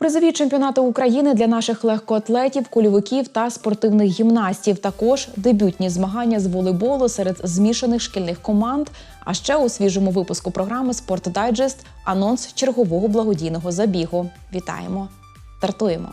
Призові чемпіонати України для наших легкоатлетів, кульовиків та спортивних гімнастів. Також дебютні змагання з волейболу серед змішаних шкільних команд. А ще у свіжому випуску програми Спорт Дайджест анонс чергового благодійного забігу. Вітаємо! Стартуємо!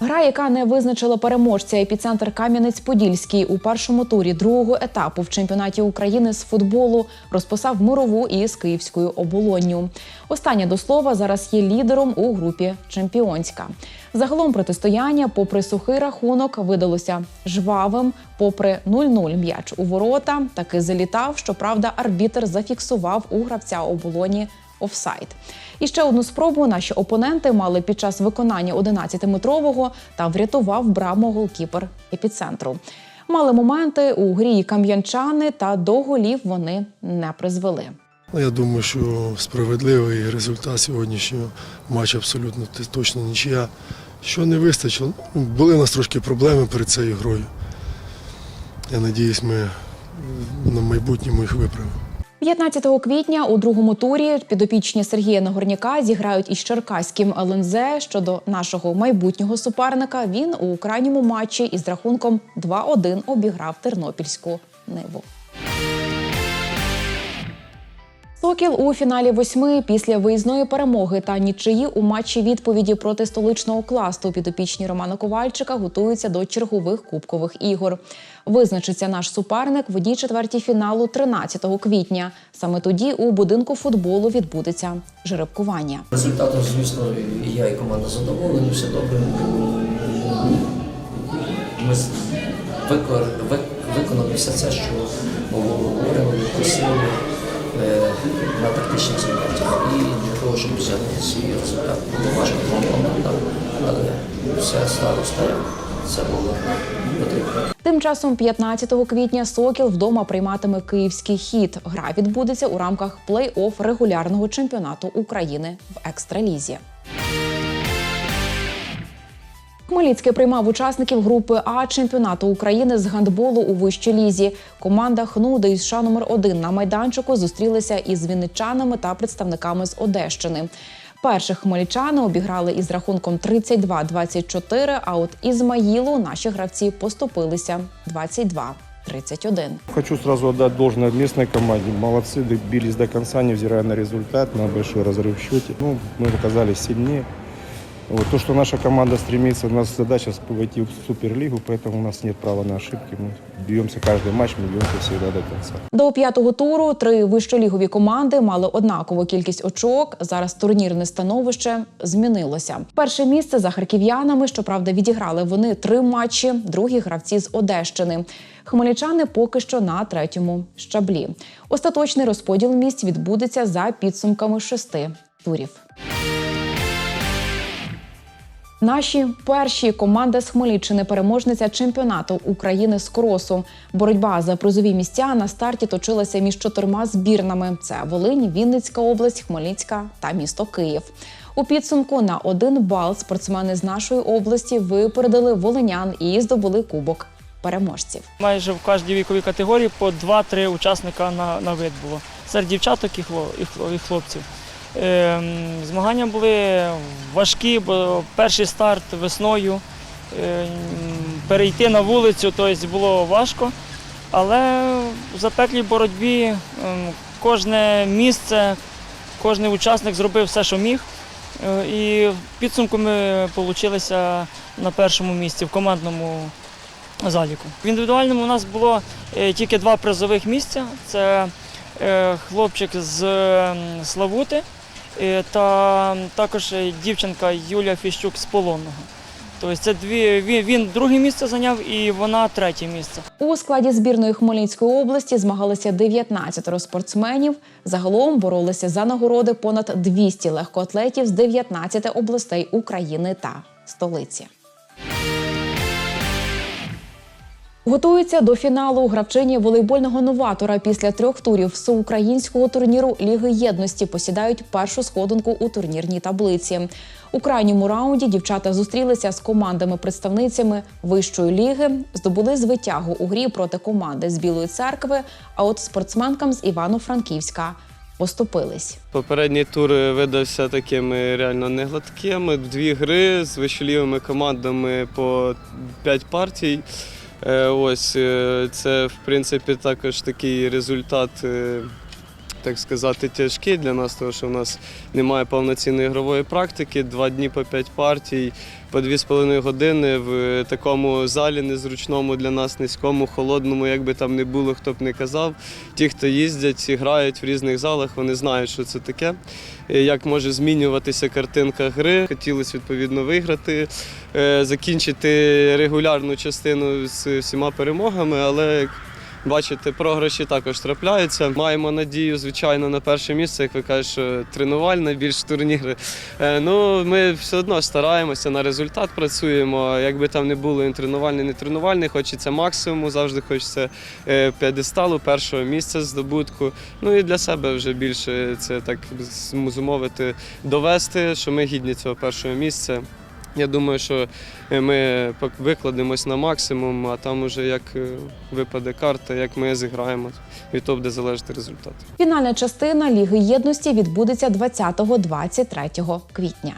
Гра, яка не визначила переможця, епіцентр Кам'янець-Подільський у першому турі другого етапу в чемпіонаті України з футболу розписав мирову із київською оболонню. Остання до слова зараз є лідером у групі чемпіонська. Загалом протистояння, попри сухий рахунок, видалося жвавим. Попри 0-0 м'яч у ворота, таки залітав. Щоправда, арбітер зафіксував у гравця оболоні офсайд. І ще одну спробу наші опоненти мали під час виконання 11-метрового та врятував браму голкіпер епіцентру. Мали моменти у грі кам'янчани, та до голів вони не призвели. Ну, Я думаю, що справедливий результат сьогоднішнього матчу абсолютно точно нічия. Що не вистачило, ну, були у нас трошки проблеми перед цією грою. Я сподіваюся, ми на майбутньому їх виправимо. 15 квітня у другому турі підопічні Сергія Нагорняка зіграють із Черкаським ЛНЗ. Щодо нашого майбутнього суперника, він у крайньому матчі із рахунком 2-1 обіграв тернопільську ниву. Сокіл у фіналі восьми після виїзної перемоги та нічиї у матчі відповіді проти столичного класту підопічні Романа Ковальчика готуються до чергових кубкових ігор. Визначиться наш суперник в одній четвертій фіналу 13 квітня. Саме тоді у будинку футболу відбудеться жеребкування. Результатом, звісно, і я і команда задоволені, все добре. Ми виконали все це, що говорили, просили на тактичних заняттях. І для того, щоб взяти свій результат. Було важко двом командам, але все староста, як це було потрібно. Тим часом, 15 квітня, Сокіл вдома прийматиме київський хід. Гра відбудеться у рамках плей-офф регулярного чемпіонату України в екстралізі. Хмельницький приймав учасників групи А чемпіонату України з гандболу у вищій лізі. Команда ХНУ ДЮСШ номер 1 на майданчику зустрілися із вінничанами та представниками з Одещини. Перших хмельничани обіграли із рахунком 32-24, а от Ізмаїлу наші гравці поступилися 22-31. Хочу сразу отдать должное местной команде. Молодцы, добились до конца, невзирая на результат, на большой разрыв в счете. Ну, мы оказались сильнее. Вот. То, что наша команда стремится, у нас задача войти в Суперлигу, поэтому у нас нет права на ошибки. Мы бьемся каждый матч, мы бьемся всегда до конца. До п'ятого туру три вищолігові команди мали однакову кількість очок. Зараз турнірне становище змінилося. Перше місце за харків'янами. Щоправда, відіграли вони три матчі. Другі гравці з Одещини. Хмельничани поки що на третьому щаблі. Остаточний розподіл місць відбудеться за підсумками шести турів. Наші перші команда з Хмельниччини переможниця чемпіонату України з кросу. Боротьба за призові місця на старті точилася між чотирма збірнами: це Волинь, Вінницька область, Хмельницька та місто Київ. У підсумку на один бал спортсмени з нашої області випередили волинян і здобули кубок переможців. Майже в кожній віковій категорії по 2-3 учасника на, на вид було. Серед дівчаток і, хло, і, хло- і хлопців. Ем, змагання були важкі, бо перший старт весною. Ем, перейти на вулицю тобто було важко. Але в запеклій боротьбі ем, кожне місце, кожен учасник зробив все, що міг. Е, І в підсумку ми вийшли на першому місці в командному заліку. В індивідуальному у нас було е, тільки два призових місця. Це е, хлопчик з Славути та також е, дівчинка Юлія Фіщук з Полонного. Тобто це дві, він, він друге місце зайняв і вона третє місце. У складі збірної Хмельницької області змагалися 19 спортсменів. Загалом боролися за нагороди понад 200 легкоатлетів з 19 областей України та столиці. Готується до фіналу гравчині волейбольного новатора після трьох турів всеукраїнського турніру Ліги єдності посідають першу сходинку у турнірній таблиці. У крайньому раунді дівчата зустрілися з командами-представницями вищої ліги, здобули звитягу у грі проти команди з Білої церкви. А от спортсменкам з Івано-Франківська поступились. Попередній тур видався такими реально негладкими. Дві гри з вищолівими командами по 5 партій. Е, Ось е, це в принципі також такий результат, е, так сказати, тяжкий для нас, тому що в нас немає повноцінної ігрової практики. Два дні по п'ять партій, по 2,5 години в такому залі незручному для нас, низькому, холодному, як би там не було, хто б не казав. Ті, хто їздять і грають в різних залах, вони знають, що це таке, як може змінюватися картинка гри. Хотілося відповідно виграти, е, закінчити регулярну частину з всіма перемогами, але бачите, програші також трапляються. Маємо надію, звичайно, на перше місце, як ви кажете, тренувальне, більш турніри. Е, Ну, ми все одно стараємося на результат працюємо. Якби там не було і тренувальний, не тренувальний, хочеться максимуму, завжди хочеться е, п'єдесталу, першого місця здобутку. Ну і для себе вже більше це так зумовити, довести, що ми гідні цього першого місця. Я думаю, що е, ми викладемось на максимум, а там уже як е, випаде карта, як ми зіграємо, від того буде залежати результат. Фінальна частина Ліги єдності відбудеться 20-23 квітня.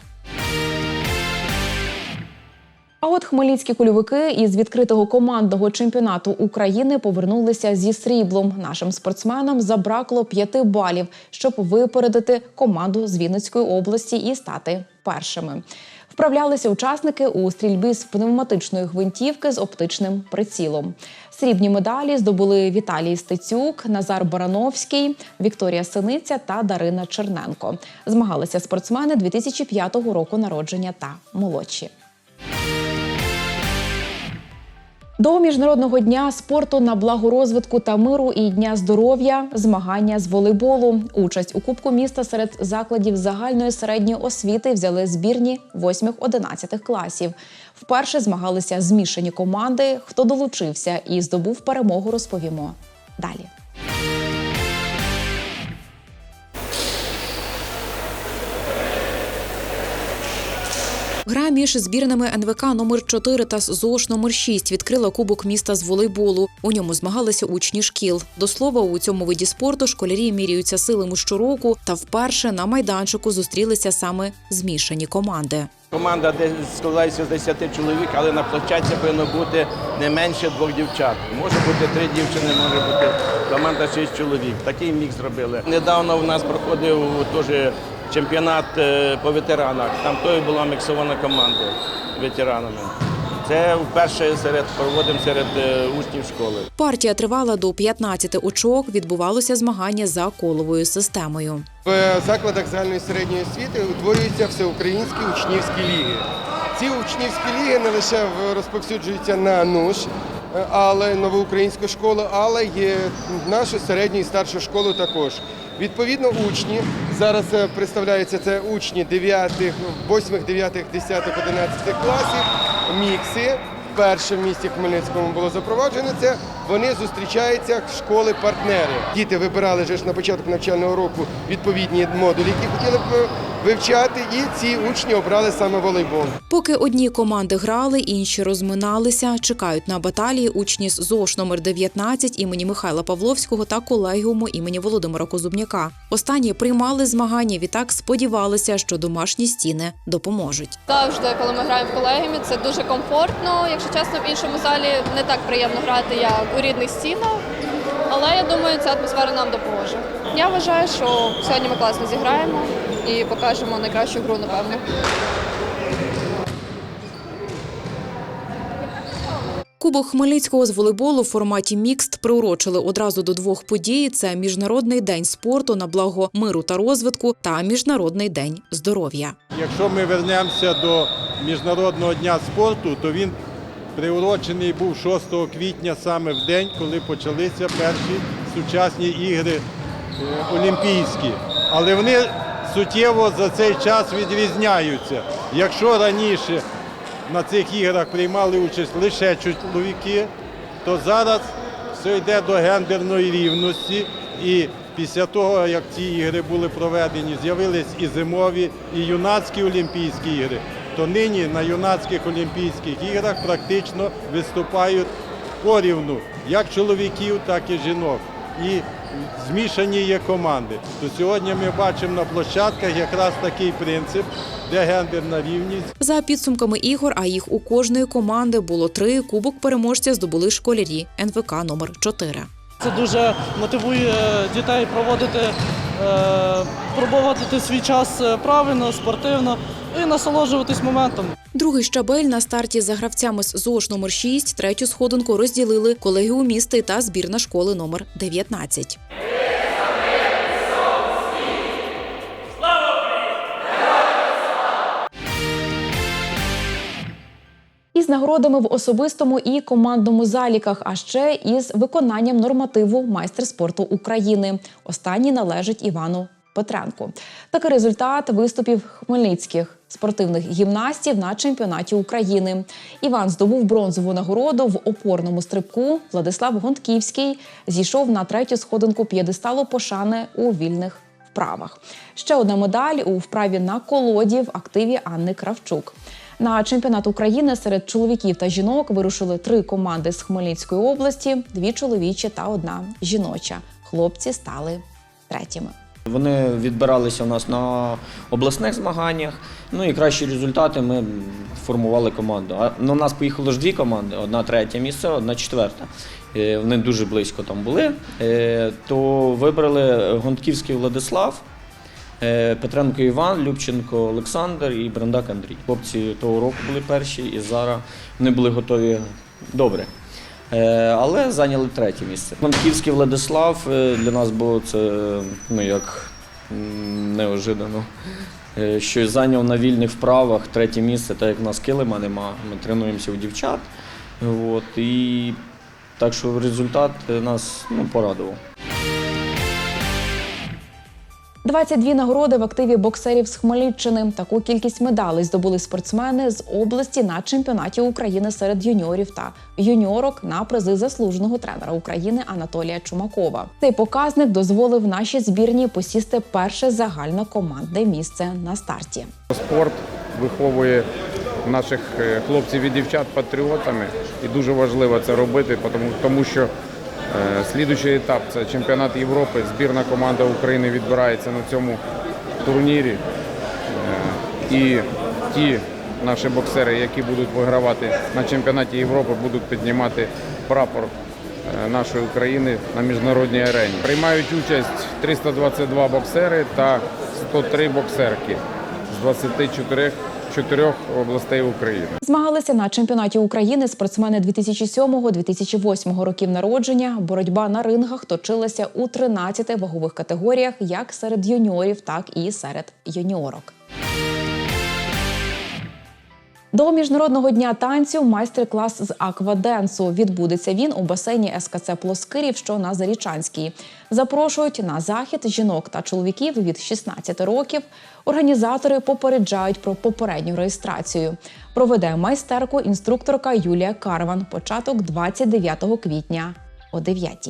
А от хмельницькі кульовики із відкритого командного чемпіонату України повернулися зі сріблом. Нашим спортсменам забракло п'яти балів, щоб випередити команду з Вінницької області і стати першими. Вправлялися учасники у стрільбі з пневматичної гвинтівки з оптичним прицілом. Срібні медалі здобули Віталій Стецюк, Назар Барановський, Вікторія Синиця та Дарина Черненко. Змагалися спортсмени 2005 року народження та молодші. До міжнародного дня спорту на благо розвитку та миру і дня здоров'я змагання з волейболу. Участь у Кубку міста серед закладів загальної середньої освіти взяли збірні 8-11 класів. Вперше змагалися змішані команди. Хто долучився і здобув перемогу, розповімо далі. Гра між збірними НВК номер 4 та ЗОШ номер 6 відкрила Кубок міста з волейболу. У ньому змагалися учні шкіл. До слова, у цьому виді спорту школярі міряються силами щороку, та вперше на майданчику зустрілися саме змішані команди. Команда складається з 10 чоловік, але на площадці повинно бути не менше двох дівчат. Може бути три дівчини, може бути команда 6 чоловік. Такий мікс зробили. Недавно у нас проходив теж чемпіонат е, по ветеранах. Там теж була міксована команда ветеранами. Це вперше серед проводимо серед е, учнів школи. Партія тривала до 15 очок. Відбувалося змагання за коловою системою. В закладах загальної середньої освіти утворюються всеукраїнські учнівські ліги. Ці учнівські ліги не лише розповсюджуються на НУШ, е, але новоукраїнську школу, але є нашу середню і старшу школу також. Відповідно, учні зараз е, представляються це учні 9, 8, 9, 10, 11 класів, мікси. Вперше в місті Хмельницькому було запроваджено це. Вони зустрічаються школи-партнери. Діти вибирали ж на початку навчального року відповідні модулі, які хотіли б е, вивчати, і ці учні обрали саме волейбол. Поки одні команди грали, інші розминалися. Чекають на баталії учні з ЗОШ номер 19 імені Михайла Павловського та колегіуму імені Володимира Козубняка. Останні приймали змагання. Відтак сподівалися, що домашні стіни допоможуть. Завжди, коли ми граємо в колегіумі, це дуже комфортно. Якщо чесно, в іншому залі не так приємно грати, як у рідних стінах. Але я думаю, ця атмосфера нам допоможе. Я вважаю, що сьогодні ми класно зіграємо і покажемо найкращу гру, напевно. Кубок Хмельницького з волейболу в форматі мікст приурочили одразу до двох подій: це міжнародний день спорту на благо миру та розвитку та міжнародний день здоров'я. Якщо ми вернемося до Міжнародного дня спорту, то він приурочений був 6 квітня саме в день, коли почалися перші сучасні ігри е, олімпійські. Але вони суттєво за цей час відрізняються. Якщо раніше на цих іграх приймали участь лише чоловіки, то зараз все йде до гендерної рівності. І після того, як ці ігри були проведені, з'явились і зимові, і юнацькі Олімпійські ігри, то нині на юнацьких Олімпійських іграх практично виступають порівну як чоловіків, так і жінок. І змішані є команди. То сьогодні ми бачимо на площадках якраз такий принцип, де гендерна рівність. За підсумками ігор, а їх у кожної команди було три. Кубок переможця здобули школярі НВК номер 4 Це дуже мотивує дітей проводити, е, проводити свій час е, правильно, спортивно і насолоджуватись моментом. Другий щабель на старті за гравцями з ЗОШ номер 6 третю сходинку розділили колегіумісти та збірна школи номер 19. Із нагородами в особистому і командному заліках, а ще із виконанням нормативу майстер спорту України. Останній належить Івану Петренку. Такий результат виступів хмельницьких спортивних гімнастів на чемпіонаті України. Іван здобув бронзову нагороду в опорному стрибку. Владислав Гонтківський зійшов на третю сходинку п'єдесталу пошани у вільних вправах. Ще одна медаль у вправі на колоді в активі Анни Кравчук. На чемпіонат України серед чоловіків та жінок вирушили три команди з Хмельницької області: дві чоловічі та одна жіноча. Хлопці стали третіми. Вони відбиралися у нас на обласних змаганнях. Ну і кращі результати ми формували команду. А на нас поїхало ж дві команди: одна третє місце, одна четверта. Е, Вони дуже близько там були. Е, То вибрали Гонтківський Владислав, е, Петренко Іван, Любченко Олександр і Брандак Андрій. Хлопці того року були перші, і зараз вони були готові добре. Е, Але зайняли третє місце. Франківський Владислав е, для нас було це ну як неожиданно. Е, Що зайняв на вільних вправах третє місце, так як в нас килима нема. Ми тренуємося у дівчат. От, і так що результат е, нас ну, порадував. 22 нагороди в активі боксерів з Хмельниччини. Таку кількість медалей здобули спортсмени з області на чемпіонаті України серед юніорів та юніорок на призи заслуженого тренера України Анатолія Чумакова. Цей показник дозволив нашій збірні посісти перше загальнокомандне місце на старті. Спорт виховує наших е, хлопців і дівчат патріотами, і дуже важливо це робити, тому, що слідуючий етап це чемпіонат Європи. Збірна команда України відбирається на цьому турнірі. Е, і ті наші боксери, які будуть вигравати на чемпіонаті Європи, будуть піднімати прапор е, нашої України на міжнародній арені. Приймають участь 322 боксери та 103 боксерки з 24 чотирьох областей України. Змагалися на чемпіонаті України спортсмени 2007-2008 років народження. Боротьба на рингах точилася у 13 вагових категоріях, як серед юніорів, так і серед юніорок. До міжнародного дня танцю майстер-клас з акваденсу відбудеться він у басейні СКЦ Плоскирів, що на Зарічанській. Запрошують на захід жінок та чоловіків від 16 років. Організатори попереджають про попередню реєстрацію. Проведе майстерку інструкторка Юлія Карван. Початок 29 квітня о 9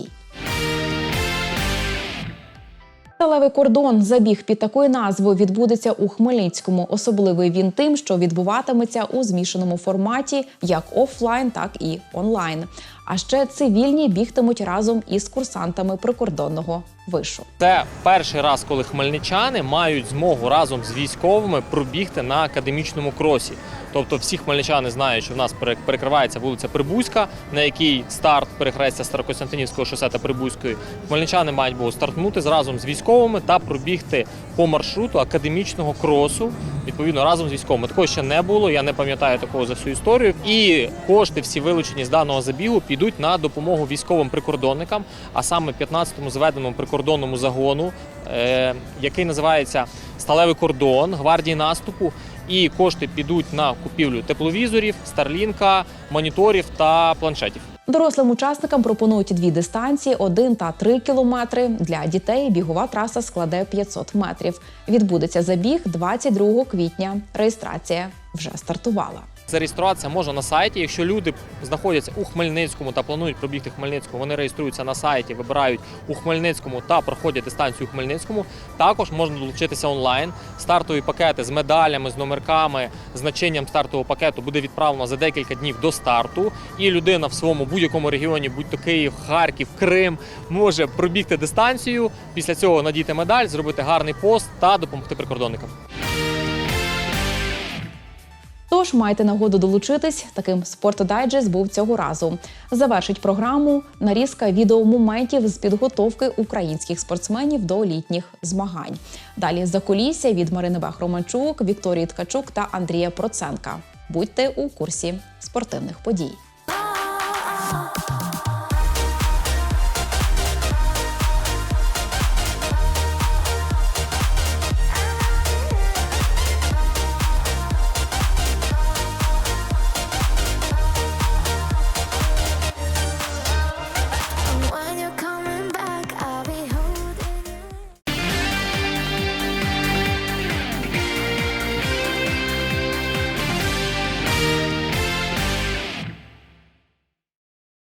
Сталевий кордон забіг під такою назвою відбудеться у Хмельницькому. Особливий він тим, що відбуватиметься у змішаному форматі як офлайн, так і онлайн. А ще цивільні бігтимуть разом із курсантами прикордонного вишу. Це перший раз, коли хмельничани мають змогу разом з військовими пробігти на академічному кросі. Тобто всі хмельничани знають, що в нас перекривається вулиця Прибузька, на якій старт перехрестя Старокостянтинівського шосе та Прибузької. Хмельничани мають було стартнути разом з військовими та пробігти по маршруту академічного кросу. Відповідно, разом з військовими. Такого ще не було. Я не пам'ятаю такого за всю історію. І кошти, всі вилучені з даного забігу, підуть на допомогу військовим прикордонникам, а саме 15-му зведеному прикордонному загону, е, який називається Сталевий кордон гвардії наступу. І кошти підуть на купівлю тепловізорів, старлінка, моніторів та планшетів. Дорослим учасникам пропонують дві дистанції 1 та 3 кілометри. Для дітей бігова траса складе 500 метрів. Відбудеться забіг 22 квітня. Реєстрація вже стартувала. Зареєструватися можна на сайті. Якщо люди знаходяться у Хмельницькому та планують пробігти Хмельницькому, вони реєструються на сайті, вибирають у Хмельницькому та проходять дистанцію у Хмельницькому. Також можна долучитися онлайн. Стартові пакети з медалями, з номерками, значенням стартового пакету буде відправлено за декілька днів до старту. І людина в своєму будь-якому регіоні, будь-то Київ, Харків, Крим, може пробігти дистанцію. Після цього надіти медаль, зробити гарний пост та допомогти прикордонникам. Тож маєте нагоду долучитись. Таким спортодайджест був цього разу. Завершить програму нарізка відеомоментів з підготовки українських спортсменів до літніх змагань. Далі закулісся від Марини Бах-Романчук, Вікторії Ткачук та Андрія Проценка. Будьте у курсі спортивних подій.